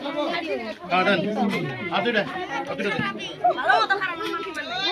garden. Other than, other than. Hello, the Haraman.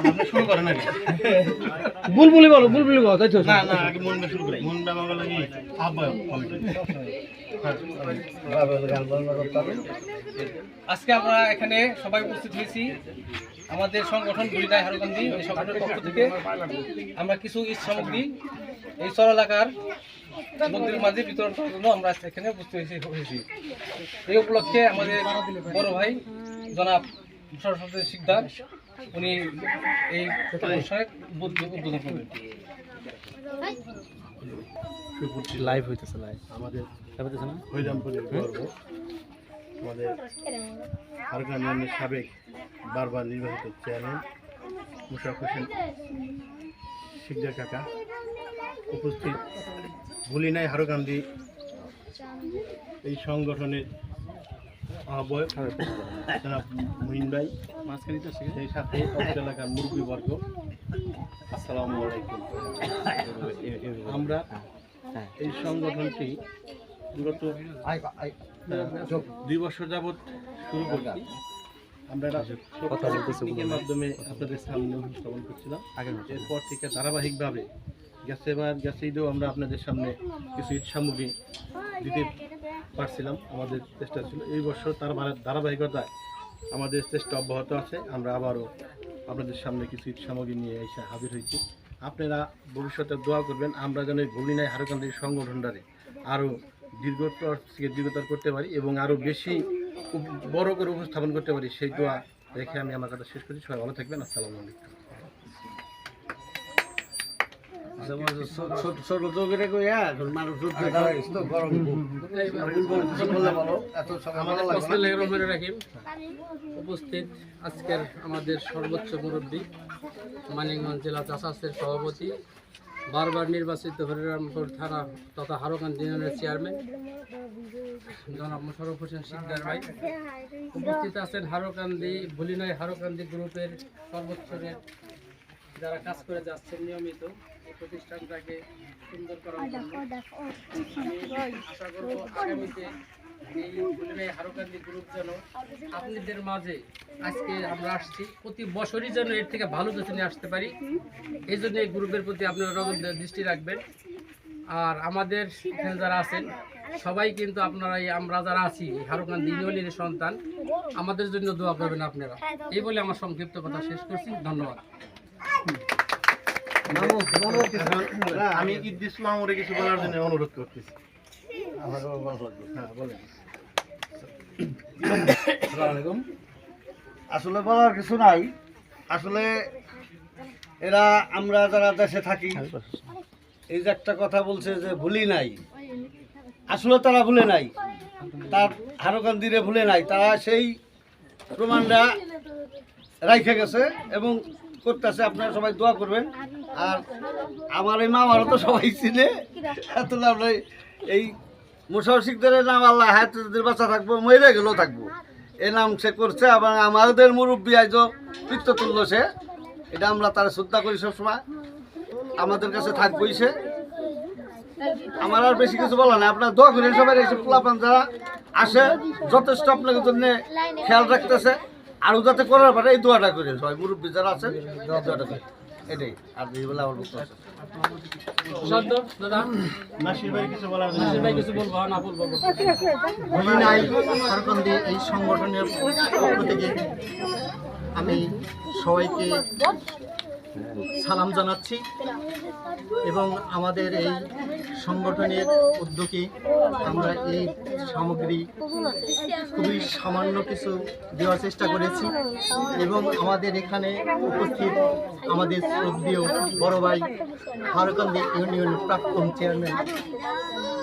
আমি শুরু করেন নাকি? বুলবুলি বলো বুলবুলি বলো, তাই তো? না না, আগে মনটা শুরু করি। মনটা আমার লাগি আহ্বায়ক কমিটি আজকে আমরা এখানে সবাই উপস্থিত হয়েছি। আমাদের সংগঠন বুড়িদায় হারুকান্দি, এই সংগঠনের পক্ষ থেকে। আমরা কিছু ঈদ সামগ্রী এই চর এলাকার লোকদের মাঝে বিতরণ করার জন্য আমরা এখানে উপস্থিত হয়েছি। এই উপলক্ষে আমাদের বড় ভাই জনাব সরস্বতী শিকদার উনি এই অনুষ্ঠানে উদ্বোধন করবেন। লাইভ হইতেছে লাইভ আমাদের না? হরিরামপুরের গর্ব। আমাদের সাবেক বারবার নির্বাচিত চেয়ারম্যান মুশারফ হোসেন শিকদার কাকা উপস্থিত। ভুলি নাই হারকান্দি এই সংগঠনের আহ্বায়ক জনাব মুহিন ভাই মাঝখানে তো সেই সাথে এলাকার মুরব্বী বর্গ আসসালামু আলাইকুম। আমরা এই সংগঠনটি বিগত দুই বছর যাবৎ শুরু করছি। আমরা টেকনিকের মাধ্যমে আপনাদের সামনে উপস্থাপন করছিলাম। এরপর থেকে ধারাবাহিকভাবে এবার গেছে ঈদেও আমরা আপনাদের সামনে কিছু ঈদ সামগ্রী দিতে পারছিলাম, আমাদের চেষ্টা ছিল। এই বছর তার ধারাবাহিকতায় আমাদের চেষ্টা অব্যাহত আছে। আমরা আবারও আপনাদের সামনে কিছু ঈদ সামগ্রী নিয়ে এসে হাজির হয়েছি। আপনারা ভবিষ্যতে দোয়া করবেন, আমরা যেন এই ভুলি নাই হারকান্দির সংগঠনটারে আরও দীর্ঘতর থেকে দীর্ঘতর করতে পারি এবং আরও বেশি বড় করে উপস্থাপন করতে পারি, সেই দোয়া রেখে আমি আমার কথা শেষ করছি। সবাই ভালো থাকবেন। আসসালামু আলাইকুম। ছোট কইয়া এখন মানুষ তো গরম উপস্থিত আজকের আমাদের সর্বোচ্চ মুরব্বী মানিকগঞ্জ জেলা চাষাসের সভাপতি, বারবার নির্বাচিত হরিরামপুর থানা তথা হারকান ইউনিয়নের চেয়ারম্যান, জনাব মোশারফ হোসেন শিকদার ভাই। উপস্থিত আছেন হারকান্দি ভুলিনয় হারকান্দি গ্রুপের সর্বোচ্চের যারা কাজ করে যাচ্ছেন নিয়মিত এই প্রতিষ্ঠানটাকে সুন্দর করার জন্য আমি আশা করব আগামীতে এই হারকান্দি গ্রুপ যেন আপনাদের মাঝে আজকে আমরা আসছি। প্রতি বছরই যেন এর থেকে ভালো কিছু নিয়ে আসতে পারি। এই জন্য এই গ্রুপের প্রতি আপনারা দৃষ্টি রাখবেন। আর আমাদের এখানে যারা আছেন সবাই কিন্তু আপনারা এই আমরা যারা আছি এই হারুকান্দি ইউনিয়নের সন্তান আমাদের জন্য দোয়া করবেন আপনারা। এই বলে আমার সংক্ষিপ্ত কথা শেষ করছি। ধন্যবাদ। আমি ইদ্দিস মামুরে কিছু বলার জন্য অনুরোধ করতেছি। হ্যাঁ বলেন আসলে বলার কিছু নাই। আসলে এরা আমরা যারা দেশে থাকি এই যে একটা কথা বলছে যে ভুলি নাই। আসলে তারা ভুলে নাই। তার হারকান্দিরে ভুলে নাই। তারা সেই প্রমাণটা রাইখে গেছে এবং করতেছে, আপনারা সবাই দোয়া করবেন। আর আমার এই মামারও তো সবাই চিনে। এত নাই এই মুসাফর শিকদারের নাম আল্লাহ হায়াত যদি বাঁচা থাকব, মরে গেলেও থাকব। এ নাম সে করছে এবং আমাদের মুরব্বী আজ পিত্ত তুল্য সে। এটা আমরা তারা শ্রদ্ধা করি সবসময়। আমাদের কাছে থাকবোই সে। আমার আর বেশি কিছু বলা নাই। আপনার দোয়া করেন সবাই এসে পোলাপান যারা আসে, যথেষ্ট আপনাদের জন্য খেয়াল রাখতেছে। আরও যাতে করার পারে এই দোয়াটা করে সবাই মুরব্বী যারা আছেন দোয়াটা করে এটাই। আর এই বলে আমার বক্তব্য আছে। এই সংগঠনের পক্ষ থেকে আমি সবাইকে সালাম জানাচ্ছি। এবং আমাদের এই সংগঠনের উদ্যোগে আমরা এই সামগ্রী খুবই সামান্য কিছু দেওয়ার চেষ্টা করেছি। এবং আমাদের এখানে উপস্থিত আমাদের শ্রদ্ধেয় বড় ভাই হারকান্দি ইউনিয়ন প্রাক্তন চেয়ারম্যান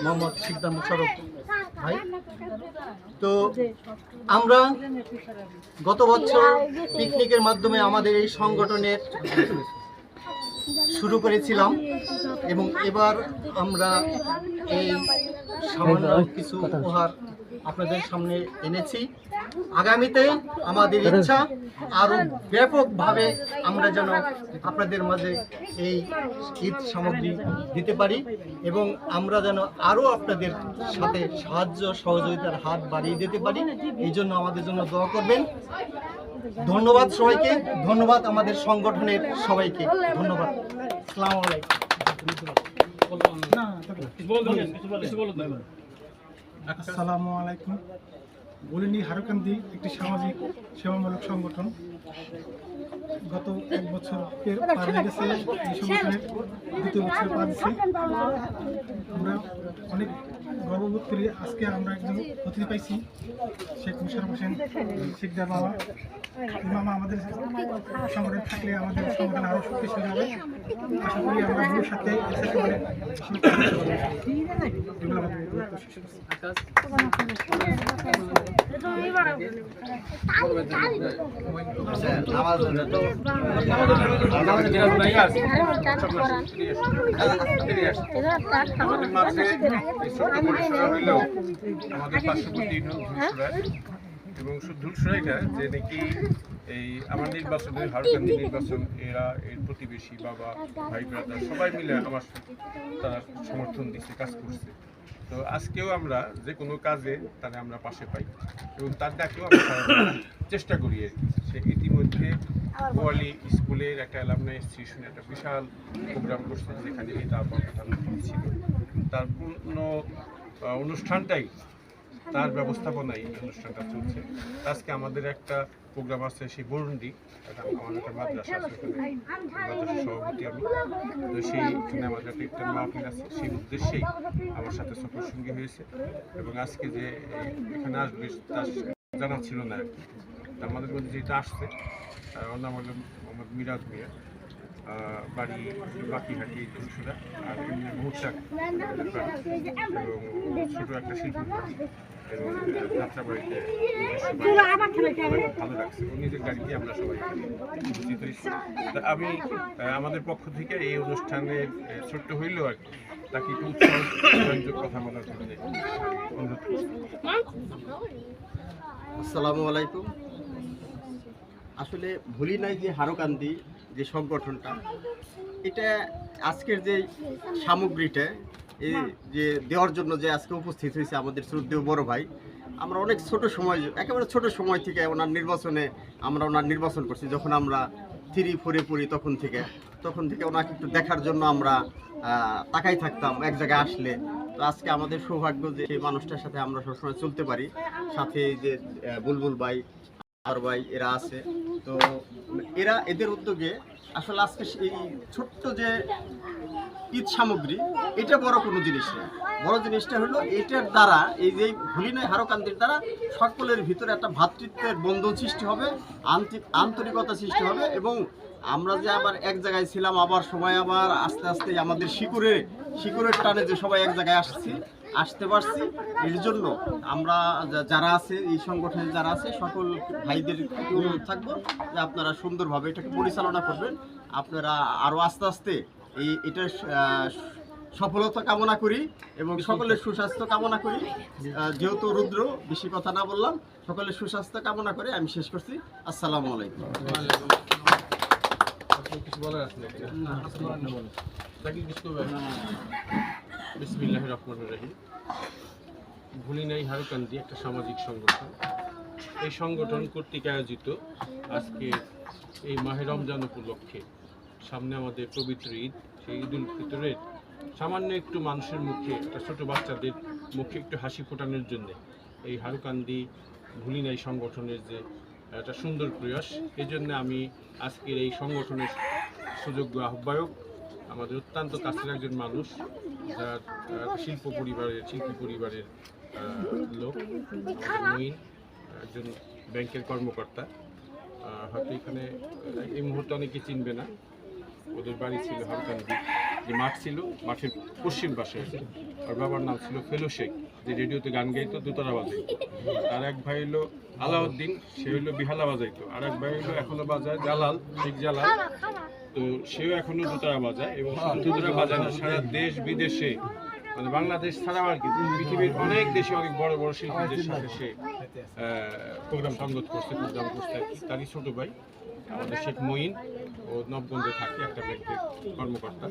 মোহাম্মদ সিকদার মোশারফ ভাই তো আমরা গত বছর পিকনিকের মাধ্যমে আমাদের এই সংগঠনের শুরু করেছিলাম এবং এবার আমরা এই সামান্য কিছু উপহার আপনাদের সামনে এনেছি। আগামীতে আমাদের ইচ্ছা আরও ব্যাপকভাবে আমরা যেন আপনাদের মাঝে এই ঈদ সামগ্রী দিতে পারি এবং আমরা যেন আরও আপনাদের সাথে সাহায্য সহযোগিতার হাত বাড়িয়ে দিতে পারি। এই জন্য আমাদের জন্য দোয়া করবেন। ধন্যবাদ সবাইকে। ধন্যবাদ আমাদের সংগঠনের সবাইকে। ধন্যবাদ। আসসালামু আলাইকুম। আসসালামু আলাইকুম। বলিনি হারুকান্দি একটি সামাজিক সেবামূলক সংগঠন। গত এক বছর পার হয়ে গেছে, এই সংগঠনের দ্বিতীয় বছর পা দিচ্ছে আমরা অনেক গর্ববোধ করি আজকে আমরা একজন অতিথি পাইছি, শেখ মুশারফ হোসেন শেখদার বাবা। মামা আমাদের সংগঠন থাকলে আমাদের সংগঠন আরও শক্তিশালী হবে। আশা করি আমরা ভবিষ্যতে। এগুলো আমাদের পার্শ্ববর্তী ধুলসুরা এবং শুধু ধুলসুরাইটা যে নাকি এই আমার নির্বাচনে হারকান্দি নির্বাচন, এরা, এর প্রতিবেশী বাবা, ভাই ব্রাদার সবাই মিলে আমার তারা সমর্থন দিচ্ছে কাজ করছে তো আজকেও আমরা যে কোনো কাজে তারা আমরা পাশে পাই এবং তার ডাকেও আমরা চেষ্টা করি। সে ইতিমধ্যে গোয়ালি স্কুলের একটা অ্যালামনাই অ্যাসোসিয়েশন একটা বিশাল প্রোগ্রাম করছে, যেখানে তারপর ছিল তার পূর্ণ অনুষ্ঠানটাই তার ব্যবস্থাপনায় এই অনুষ্ঠানটা চলছে। আজকে আমাদের একটা প্রোগ্রাম আছে, সেই বরুণডি। আছে সভাপতি আছে। সেই আমার সাথে হয়েছে। এবং আজকে যে এখানে আসবে, তার জানা ছিল না আমাদের মধ্যে যেটা আসছে ওর মোহাম্মদ মিরাজ মিয়া। বাড়ি বাকিহাটি ধুলসুরা আর এমনি ছোট একটা শিল্প। এবং যাত্রাবাড়িতে ভালো লাগছে। নিজের গাড়ি দিয়ে আমরা সবাই উপস্থিত হয়েছি তা আমি আমাদের পক্ষ থেকে এই অনুষ্ঠানে ছোট্ট হইলেও আর কি তাকে একটু কথা বলার জন্য অনুরোধ আসসালামু আলাইকুম। আসলে ভুলি নাই যে হারকান্দি যে সংগঠনটা। এটা আজকের যে সামগ্রীটা এই যে দেওয়ার জন্য যে আজকে উপস্থিত হয়েছে আমাদের শ্রদ্ধেয় বড় ভাই আমরা অনেক ছোট সময় একেবারে ছোট সময় থেকে ওনার নির্বাচনে আমরা ওনার নির্বাচন করছি যখন আমরা থ্রি ফোরে পড়ি তখন থেকে। তখন থেকে ওনাকে একটু দেখার জন্য আমরা তাকাই থাকতাম এক জায়গায় আসলে। তো আজকে আমাদের সৌভাগ্য যে এই মানুষটার সাথে আমরা সবসময় চলতে পারি সাথে এই যে বুলবুল ভাই আর ভাই এরা আছে। তো এরা এদের উদ্যোগে আসলে আজকে এই ছোট্ট যে ঈদ সামগ্রী, এটা বড় কোনো জিনিস না। বড় জিনিসটা হলো এটার দ্বারা, এই যে ভুলিনয় হারকান্তির দ্বারা সকলের ভিতরে একটা ভ্রাতৃত্বের বন্ধন সৃষ্টি হবে আন্তরিক আন্তরিকতা সৃষ্টি হবে এবং আমরা যে আবার এক জায়গায় ছিলাম, আবার সময় আবার আস্তে আস্তে আমাদের শিকুরে শিকুরের টানে যে সবাই এক জায়গায় আসছি, আসতে পারছি। এর জন্য আমরা যারা আছে, এই সংগঠনে যারা আছে, সকল ভাইদের অনুরোধ থাকব যে আপনারা সুন্দরভাবে এটাকে পরিচালনা করবেন। আপনারা আরও আস্তে আস্তে এই আহ, সফলতা কামনা করি এবং সকলের সুস্বাস্থ্য কামনা করি। যেহেতু রুদ্র বেশি কথা না বললাম সকলের সুস্বাস্থ্য কামনা করে আমি শেষ করছি। আসসালামু আলাইকুম। ভুলি নাই হারকান্দি একটা সামাজিক সংগঠন। এই সংগঠন কর্তৃক আয়োজিত আজকে এই মাহে রমজান উপলক্ষে সামনে আমাদের পবিত্র ঈদ, সেই ঈদ উল ফিতরের সামান্য একটু মানুষের মুখে, একটা ছোটো বাচ্চাদের মুখে একটু হাসি ফোটানোর জন্য এই হারুকান্দি ভুলি নাই সংগঠনের যে একটা সুন্দর প্রয়াস এই জন্য আমি আজকের এই সংগঠনের সুযোগ্য আহ্বায়ক, আমাদের অত্যন্ত কাছের একজন মানুষ, যার শিল্প পরিবারের, শিল্পী পরিবারের লোক মঈন একজন ব্যাংকের কর্মকর্তা। হয়তো এখানে এই মুহূর্তে অনেকে চিনবে না। ওদের বাড়ি ছিল হারকান্দি যে মাঠ ছিল, মাঠের পশ্চিম পাশে। আর বাবার নাম ছিল ফেলো শেখ যে রেডিওতে গান গাইতো, দোতারা বাজাইতো। আর এক ভাই হলো আলাউদ্দিন, সে হলো বিহালা বাজাইতো। আর এক ভাই হলো এখনও বাজায় জালাল, শেখ জালাল। তো সেও এখনও দোতারা বাজায় এবং দোতারা না, সারা দেশ বিদেশে মানে বাংলাদেশ ছাড়াও আর কি, পৃথিবীর অনেক দেশে অনেক বড় বড় শিল্পীদের সাথে সে প্রোগ্রাম সংগত করছে, প্রোগ্রাম করছে তারই ছোট ভাই। আমাদের শেখ মঈন ও নবগঞ্জে থাকে একটা ব্যক্তির কর্মকর্তা।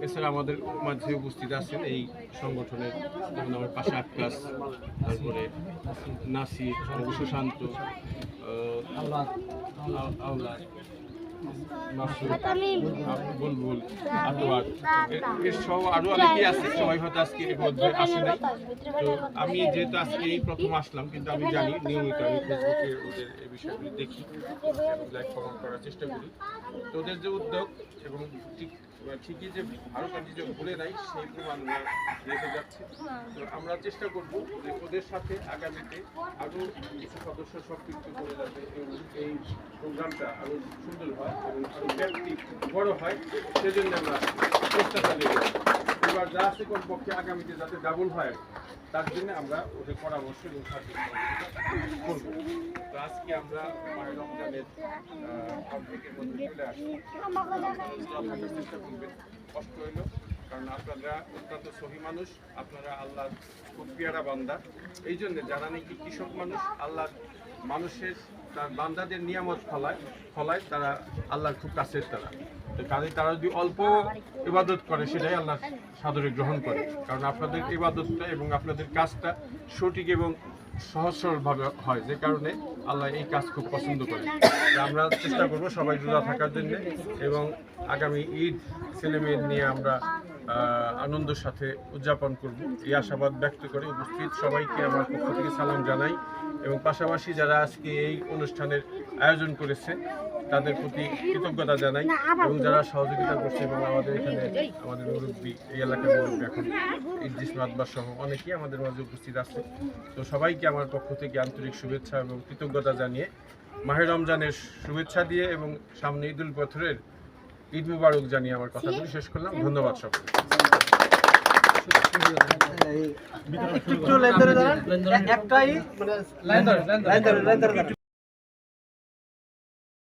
এছাড়া আমাদের মাঝে উপস্থিত আছেন এই সংগঠনের যেমন আমার পাশে আকাশ তারপরে নাসির সুশান্ত আহ, আমি যেহেতু আজকে এই প্রথম আসলাম কিন্তু আমি জানি নিয়মিত আমি ফেসবুকে ওদের এই বিষয়গুলি দেখি লাইক কমেন্ট করার চেষ্টা করি। তো ওদের যে উদ্যোগ এবং ঠিক ঠিকই যে ভারত আজ যে ভুলে নাই, সেই প্রমাণ রেখে যাচ্ছে তো আমরা চেষ্টা করব যে ওদের সাথে আগামীতে আরও কিছু সদস্য সম্পৃক্ত করে যাতে এই- প্রোগ্রামটা আরও সুন্দর হয় এবং আরও ব্যাপ্তি বড় হয়, সেজন্য আমরা চেষ্টা চালিয়ে। এবার যা আছে কমপক্ষে আগামীতে যাতে ডাবল হয়, তার জন্য আমরা ওদের পরামর্শ এবং সাহায্য করব। আজকে আমরা মায়ের রমজানের কষ্ট হইল, কারণ আপনারা অত্যন্ত সহি মানুষ, আপনারা আল্লাহর খুব পেয়ারা বান্দা। এই জন্য যারা নাকি কৃষক মানুষ আল্লাহ মানুষের, তার বান্দাদের নিয়ামত ফলায় ফলায়, তারা আল্লাহর খুব কাছের তারা। কাজে তারা যদি অল্প ইবাদত করে, সেটাই আল্লাহ সাদরে গ্রহণ করে। কারণ আপনাদের ইবাদতটা এবং আপনাদের কাজটা সঠিক এবং সহজ সরলভাবে হয়, যে কারণে আল্লাহ এই কাজ খুব পছন্দ করে। আমরা চেষ্টা করব সবাই রোজা থাকার জন্য এবং আগামী ঈদ ছেলে মেয়ে নিয়ে আমরা আনন্দের সাথে উদযাপন করব। এই আশাবাদ ব্যক্ত করে উপস্থিত সবাইকে আমার পক্ষ থেকে সালাম জানাই এবং পাশাপাশি যারা আজকে এই অনুষ্ঠানের আয়োজন করেছে তাদের প্রতি কৃতজ্ঞতা জানাই এবং যারা সহযোগিতা করছে এবং আমাদের এখানে আমাদের মুরব্বী এই এলাকার মুরব্বী এখন ইদ্রিস মাদবার সহ অনেকেই আমাদের মাঝে উপস্থিত আছে। তো সবাইকে আমার পক্ষ থেকে আন্তরিক শুভেচ্ছা এবং কৃতজ্ঞতা জানিয়ে মাহের রমজানের শুভেচ্ছা দিয়ে এবং সামনে ঈদুল পথরের ঈদ মুবারক জানিয়ে আমার কথাগুলি শেষ করলাম। ধন্যবাদ সকলকে দাঁড়ান। একটাই মানে লাইন ধরে। লাইন ধরে লাইন ধরে